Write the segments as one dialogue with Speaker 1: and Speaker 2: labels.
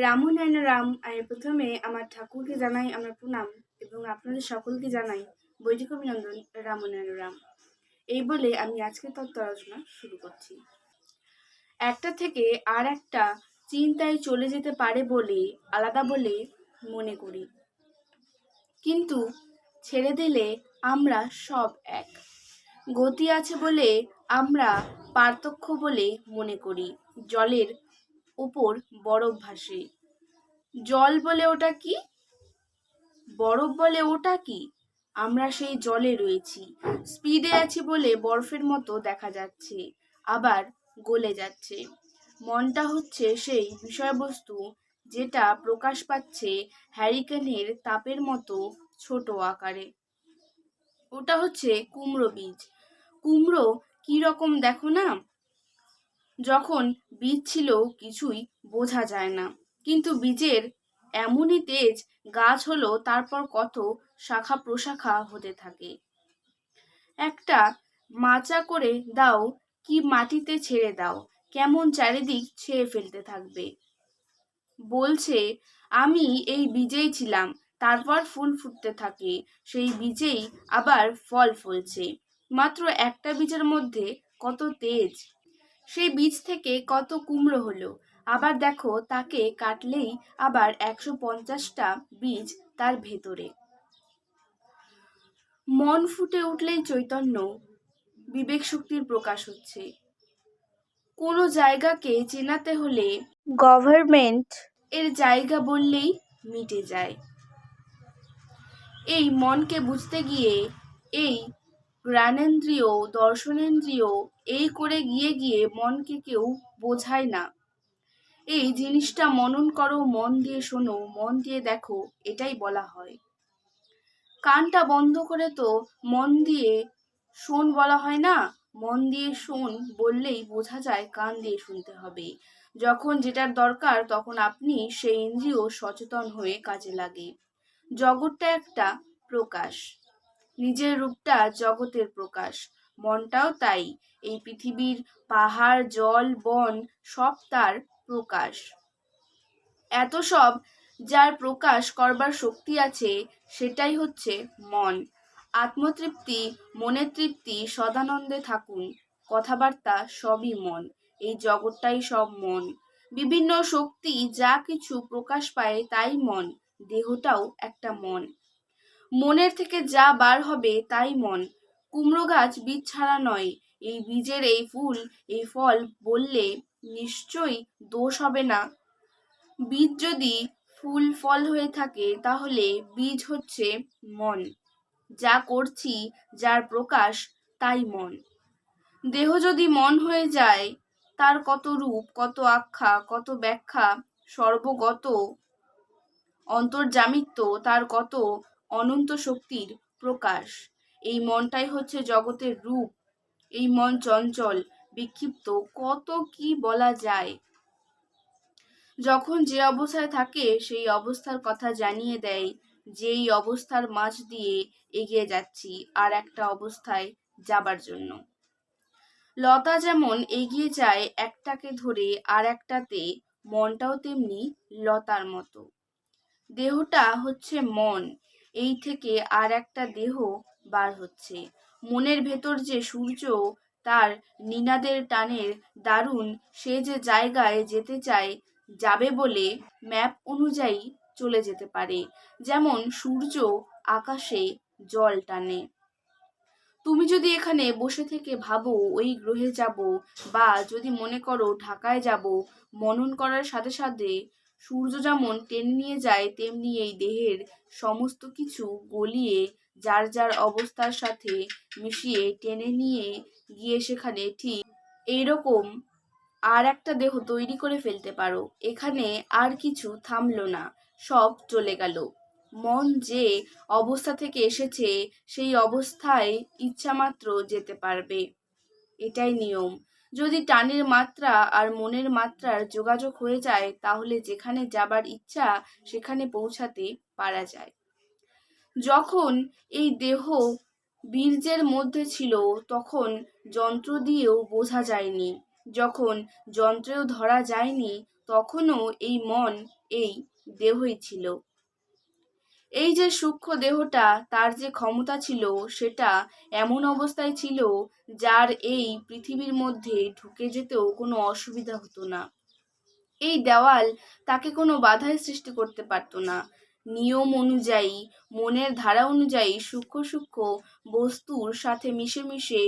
Speaker 1: রামনারায়ণ রাম, আমি প্রথমে আমার ঠাকুরকে জানাই আমার প্রণাম এবং আপনাদের সকলকে জানাই বৈদিক অভিনন্দন রামনারায়ণ রাম। এই বলে আমি আজকে তত্ত্ব আলোচনা শুরু করছি। একটা থেকে আর একটা চিন্তায় চলে যেতে পারে বলে, আলাদা বলে মনে করি। কিন্তু ছেড়ে দিলে আমরা সব এক। গতি আছে বলে আমরা পার্থক্য বলে মনে করি। জলের উপর বরফ ভাসে। জল বলে ওটা কি? বরফ বলে ওটা কি? আমরা সেই জলে রয়েছি। স্পিডে আছি বলে বরফের মতো দেখা যাচ্ছে। আবার গলে যাচ্ছে। মনটা হচ্ছে সেই বিষয়বস্তু যেটা প্রকাশ পাচ্ছে হ্যারিকেনের তাপের মতো ছোট আকারে। ওটা হচ্ছে কুমড়ো বীজ। কুমড়ো কি রকম দেখো না? যখন বীজ ছিল কিছুই বোঝা যায় না। কিন্তু বীজের এমনই তেজ গাছ হলো তারপর কত শাখা প্রশাখা হতে থাকে। একটা মাচা করে দাও কি মাটিতে ছেড়ে দাও, কেমন চারিদিক ছেয়ে ফেলতে থাকবে। বলছে, আমি এই বীজেই ছিলাম, তারপর ফুল ফুটতে থাকে, সেই বীজেই আবার ফল ফলছে। মাত্র একটা বীজের মধ্যে কত তেজ সেই বীজ থেকে কত কুমড়ো হলো। আবার দেখো তাকে কাটলেই আবার একশো পঞ্চাশটা বীজ তার ভেতরে। মন ফুটে উঠলেই চৈতন্য বিবেক শক্তির প্রকাশ হচ্ছে। কোনো জায়গাকে চেনাতে হলে গভর্নমেন্ট এর জায়গা বললেই মিটে যায়। এই মনকে বুঝতে গিয়ে এই জ্ঞানেন্দ্রিয়, দর্শনেন্দ্রিয়, এই করে গিয়ে গিয়ে মনকে কেউ বোঝায় না। এই জিনিসটা মনন করো, মন দিয়ে শোনো, মন দিয়ে দেখো, এটাই বলা হয়। কানটা বন্ধ করে তো মন দিয়ে শোন বলা হয় না? মন দিয়ে শোন বললেই বোঝা যায় কান দিয়ে শুনতে হবে। যখন যেটার দরকার তখন আপনি সেই ইন্দ্রিয় সচেতন হয়ে কাজে লাগে। জগৎটা একটা প্রকাশ। নিজের রূপটা জগতের প্রকাশ। মনটাও তাই। এই পৃথিবীর পাহাড়, জল, বন সব তার প্রকাশ। এত সব যার প্রকাশ করবার শক্তি আছে, সেটাই হচ্ছে মন। আত্মতৃপ্তি, মনের তৃপ্তি সদানন্দে থাকুন। কথাবার্তা সবই মন। এই জগৎটাই সব মন। বিভিন্ন শক্তি যা কিছু প্রকাশ পায় তাই মন। দেহটাও একটা মন। মনের থেকে যা বার হবে তাই মন। কুমড়ো গাছ বীজ ছাড়া নয়, এই বীজের এই ফুল, এই ফল বললে নিশ্চয়ই দোষ হবে না। বীজ যদি ফুল ফল হয়ে থাকে, তাহলে বীজ হচ্ছে মন। যা করছি, যার প্রকাশ, তাই মন। দেহ যদি মন হয়ে যায়, তার কত রূপ, কত আখ্যা, কত ব্যাখ্যা, সর্বগত অন্তর্জামিত্ব তার কত অনন্ত শক্তির প্রকাশ। এই মনটাই হচ্ছে জগতের রূপ। এই মন চঞ্চল, বিক্ষিপ্ত, কত কি বলা যায়? যখন যে অবস্থায় থাকে, সেই অবস্থার কথা জানিয়ে দেয়, যেই অবস্থার মাঝ দিয়ে এগিয়ে যাচ্ছি আর একটা অবস্থায় যাবার জন্য। লতা যেমন এগিয়ে যায় একটাকে ধরে আর একটাতে, মনটাও তেমনি লতার মতো। দেহটা হচ্ছে মন। এই থেকে আর একটা দেহ বার হচ্ছে। মনের ভেতর যে সূর্য, তার নিনাদের টানের দারুণ সে যে জায়গায় যেতে চায়, যাবে বলে ম্যাপ অনুযায়ী চলে যেতে পারে। যেমন সূর্য আকাশে জল টানে। তুমি যদি এখানে বসে থেকে ভাবো, ওই গ্রহে যাব, বা যদি মনে করো ঢাকায় যাব, মনন করার সাথে সাথে সূর্য যেমন টেনে নিয়ে যায়, তেমনি এই দেহের সমস্ত কিছু গলিয়ে যার যার অবস্থার সাথে মিশিয়ে টেনে নিয়ে গিয়ে সেখানে ঠিক এইরকম আর একটা দেহ তৈরি করে ফেলতে পারো। এখানে আর কিছু থামলো না, সব চলে গেল। মন যে অবস্থা থেকে এসেছে, সেই অবস্থায় ইচ্ছামাত্র যেতে পারবে। এটাই নিয়ম। যদি টানের মাত্রা আর মনের মাত্রার যোগাযোগ হয়ে যায়, তাহলে যেখানে যাবার ইচ্ছা সেখানে পৌঁছাতে পারা যায়। যখন এই দেহ বীর্যের মধ্যে ছিল, তখন যন্ত্র দিয়েও বোঝা যায়নি। যখন যন্ত্রেও ধরা যায়নি, তখনও এই মন এই দেহই ছিল। এই যে সূক্ষ্ম দেহটা, তার যে ক্ষমতা ছিল, সেটা এমন অবস্থায় ছিল যার এই পৃথিবীর মধ্যে ঢুকে যেতেও কোনো অসুবিধা হতো না। এই দেওয়াল তাকে কোনো বাধাই সৃষ্টি করতে পারত না। নিয়ম অনুযায়ী, মনের ধারা অনুযায়ী সূক্ষ্ম সূক্ষ্ম বস্তুর সাথে মিশে মিশে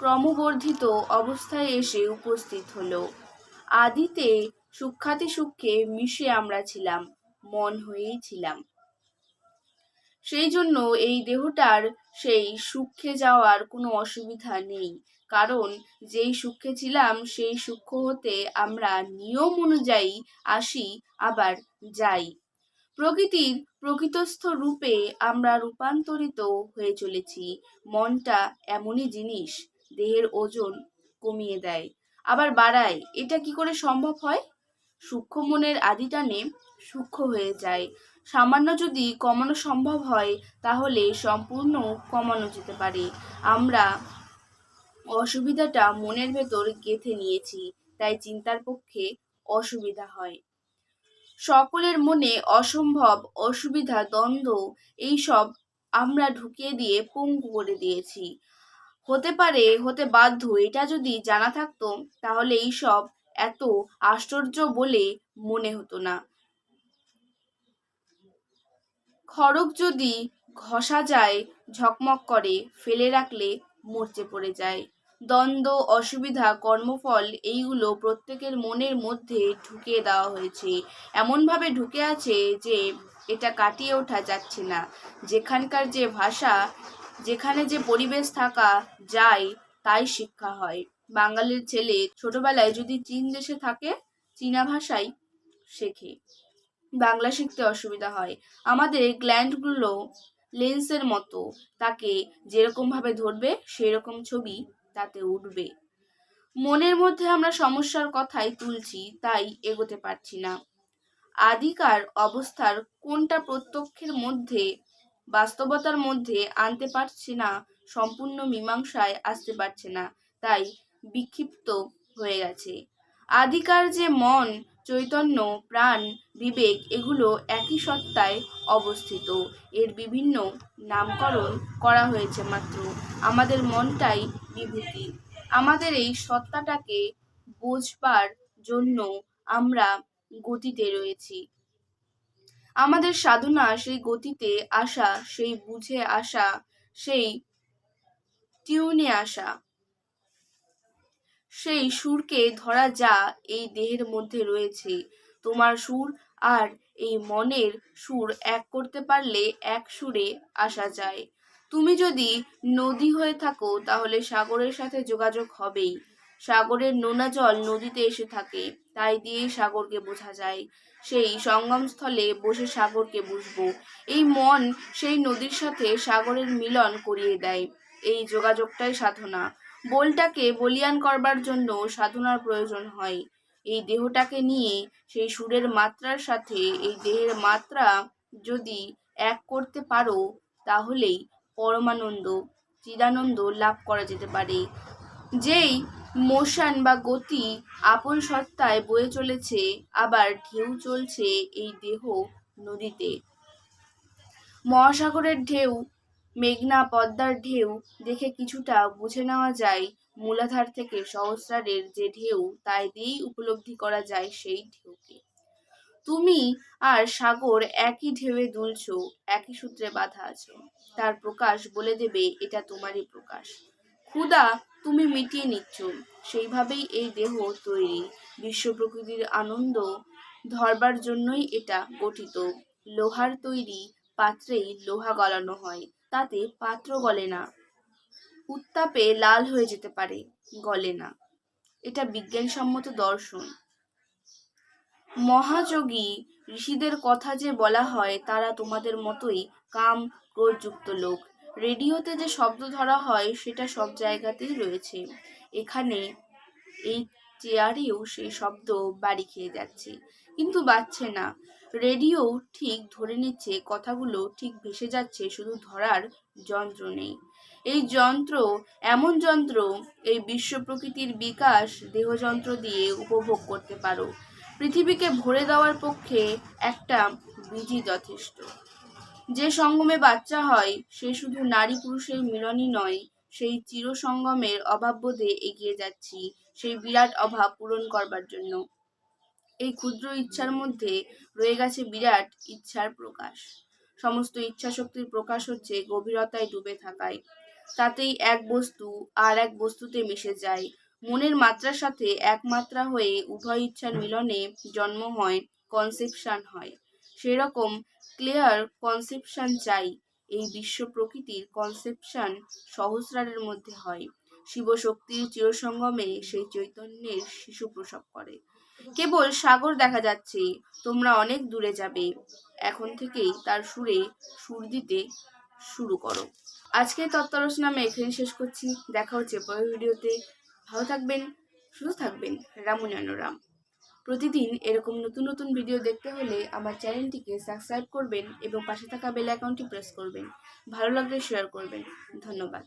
Speaker 1: ক্রমবর্ধিত অবস্থায় এসে উপস্থিত হলো। আদিতে সূক্ষাতি সূক্ষ্মে মিশে আমরা ছিলাম। মন হয়েই ছিলাম সেই জন্য এই দেহটার সেই সূক্ষ্মে যাওয়ার কোনো অসুবিধা নেই। কারণ যেই সূক্ষ্মে ছিলাম, সেই সূক্ষ্ম হতে আমরা নিয়ম অনুযায়ী আসি, আবার যাই। প্রকৃতির প্রকৃতস্থ রূপে আমরা রূপান্তরিত হয়ে চলেছি। মনটা এমনই জিনিস, দেহের ওজন কমিয়ে দেয়। আবার বাড়ায়, এটা কি করে সম্ভব হয়? সূক্ষ্ম মনের আদি টানে সূক্ষ্ম হয়ে যায়। সামান্য যদি কমানো সম্ভব হয়, তাহলে সম্পূর্ণ কমানো যেতে পারে। আমরা অসুবিধাটা মনের ভেতর গেঁথে নিয়েছি, তাই চিন্তার পক্ষে অসুবিধা হয়। সকলের মনে অসম্ভব, অসুবিধা, দ্বন্দ্ব, এইসব আমরা ঢুকিয়ে দিয়ে পঙ্গু করে দিয়েছি। হতে পারে, হতে বাধ্য, এটা যদি জানা থাকতো, তাহলে এইসব এত আশ্চর্য বলে মনে হতো না। খড়গ যদি ঘষা যায়, ঝকমক করে, ফেলে রাখলে মরচে পড়ে যায়। দ্বন্দ্ব, অসুবিধা, কর্মফল এইগুলো প্রত্যেকের মনের মধ্যে ঢুকিয়ে দেওয়া হয়েছে। এমনভাবে ঢুকে আছে যে এটা কাটিয়ে ওঠা যাচ্ছে না। যেখানকার যে ভাষা, যেখানে যে পরিবেশ থাকা যায়, তাই শিক্ষা হয়। বাঙালির ছেলে ছোটবেলায় যদি চীন দেশে থাকে, চীনা ভাষাই শেখে। বাংলা শিখতে অসুবিধা হয়। আমাদের গ্ল্যান্ডগুলো লেন্সের মতো। তাকে যেরকমভাবে ধরবে, সেরকম ছবি তাতে উঠবে। মনের মধ্যে আমরা সমস্যার কথাই তুলছি, তাই এগোতে পারছি না। আদিকার অবস্থার কোনটা প্রত্যক্ষের মধ্যে, বাস্তবতার মধ্যে আনতে পারছে না, সম্পূর্ণ মীমাংসায় আসতে পারছে না। তাই বিক্ষিপ্ত হয়ে গেছে। আদিকার যে মন, চৈতন্য, প্রাণ, বিবেক, এগুলো একই সত্তায় অবস্থিত। এর বিভিন্ন নামকরণ করা হয়েছে মাত্র। আমাদের মনটাই বিভূতি। আমাদের এই সত্তাটাকে বোঝবার জন্য আমরা গতিতে রয়েছি। আমাদের সাধনা সেই গতিতে আসা, সেই বুঝে আসা, সেই টিউনে আসা। সেই সুরকে ধরা যা এই দেহের মধ্যে রয়েছে। তোমার সুর আর এই মনের সুর এক করতে পারলে এক সুরে আসা যায়। তুমি যদি নদী হয়ে থাকো, তাহলে সাগরের সাথে যোগাযোগ হবেই। সাগরের নোনা জল নদীতে এসে থাকে, তাই দিয়েই সাগরকে বোঝা যায়। সেই সঙ্গমস্থলে বসে সাগরকে বুঝব। এই মন সেই নদীর সাথে সাগরের মিলন করিয়ে দেয়। এই যোগাযোগটাই সাধনা। বোলটাকে বলিয়ান করবার জন্য সাধনার প্রয়োজন হয়। এই দেহটাকে নিয়ে সেই সুরের মাত্রার সাথে এই দেহের মাত্রা যদি এক করতে পারো, তাহলেই পরমানন্দ, চিদানন্দ লাভ করা যেতে পারে। যেই মোশন বা গতি আপন সত্তায় বয়ে চলেছে, আবার ঢেউ চলছে এই দেহ নদীতে। মহাসাগরের ঢেউ মেঘনা পদ্মার ঢেউ দেখে কিছুটা বুঝে নেওয়া যায় মূলাধার থেকে সহস্রারের যে ঢেউ, তাই দিয়েই উপলব্ধি করা যায় সেই ঢেউকে। তুমি আর সাগর একই ঢেউয়ে দুলছ, একই সূত্রে বাধা আছো। তার প্রকাশ বলে দেবে, এটা তোমারই প্রকাশ। ক্ষুদা তুমি মিটিয়ে নিচ্ছ, সেইভাবেই এই দেহ তৈরি। বিশ্ব প্রকৃতির আনন্দ ধরবার জন্যই এটা গঠিত। লোহার তৈরি পাত্রেই লোহা গলানো হয়। তাতে পাত্র গলে না। উত্তাপে লাল হয়ে যেতে পারে, গলে না। এটা বিজ্ঞানসম্মত দর্শন। মহাযোগী ঋষিদের কথা যে বলা হয়, তারা তোমাদের মতোই কাম ক্রোধযুক্ত লোক। রেডিওতে যে শব্দ ধরা হয়, সেটা সব জায়গাতেই রয়েছে। এখানে এই চেয়ারেও সেই শব্দ বাড়ি খেয়ে যাচ্ছে। কিন্তু বাজছে না। রেডিও ঠিক ধরে নিচ্ছে, কথাগুলো ঠিক ভেসে যাচ্ছে, শুধু ধরার যন্ত্র নেই। এই যন্ত্র, এমন যন্ত্র, এই বিশ্ব প্রকৃতির বিকাশ দেহযন্ত্র দিয়ে উপভোগ করতে পারো। পৃথিবীকে ভরে দেওয়ার পক্ষে একটা বীজই যথেষ্ট। যে সঙ্গমে বাচ্চা হয়, সে শুধু নারী পুরুষের মিলনই নয়, সেই চিরসঙ্গমের অভাব বোধে এগিয়ে যাচ্ছি, সেই বিরাট অভাব পূরণ করবার জন্য। এই ক্ষুদ্র ইচ্ছার মধ্যে রয়ে গেছে বিরাট ইচ্ছার প্রকাশ। সমস্ত ইচ্ছা শক্তির প্রকাশ হচ্ছে গভীরতায় ডুবে থাকায়। তাতেই এক বস্তু আর এক বস্তুতে মিশে যায়। মনের মাত্রার সাথে একমাত্রা হয়ে উভয় ইচ্ছার মিলনে জন্ম হয়, কনসেপশন হয়। সেরকম ক্লিয়ার কনসেপশন চাই, এই বিশ্ব প্রকৃতির কনসেপশন সহস্রারের মধ্যে হয়। শিবশক্তির চিরসঙ্গমে সেই চৈতন্যের শিশু প্রসব করে। কেবল সাগর দেখা যাচ্ছে, তোমরা অনেক দূরে যাবে। এখন থেকেই তার সুরে সুর দিতে শুরু করো। আজকে তত্ত্বরচনা আমি এখানে শেষ করছি। দেখা হচ্ছে পরের ভিডিওতে। ভালো থাকবেন, সুস্থ থাকবেন। রামুনানুরাম প্রতিদিন এরকম নতুন নতুন ভিডিও দেখতে হলে আমার চ্যানেলটিকে সাবস্ক্রাইব করবেন এবং পাশে থাকা বেল অ্যাকাউন্টটি প্রেস করবেন। ভালো লাগলে শেয়ার করবেন। ধন্যবাদ।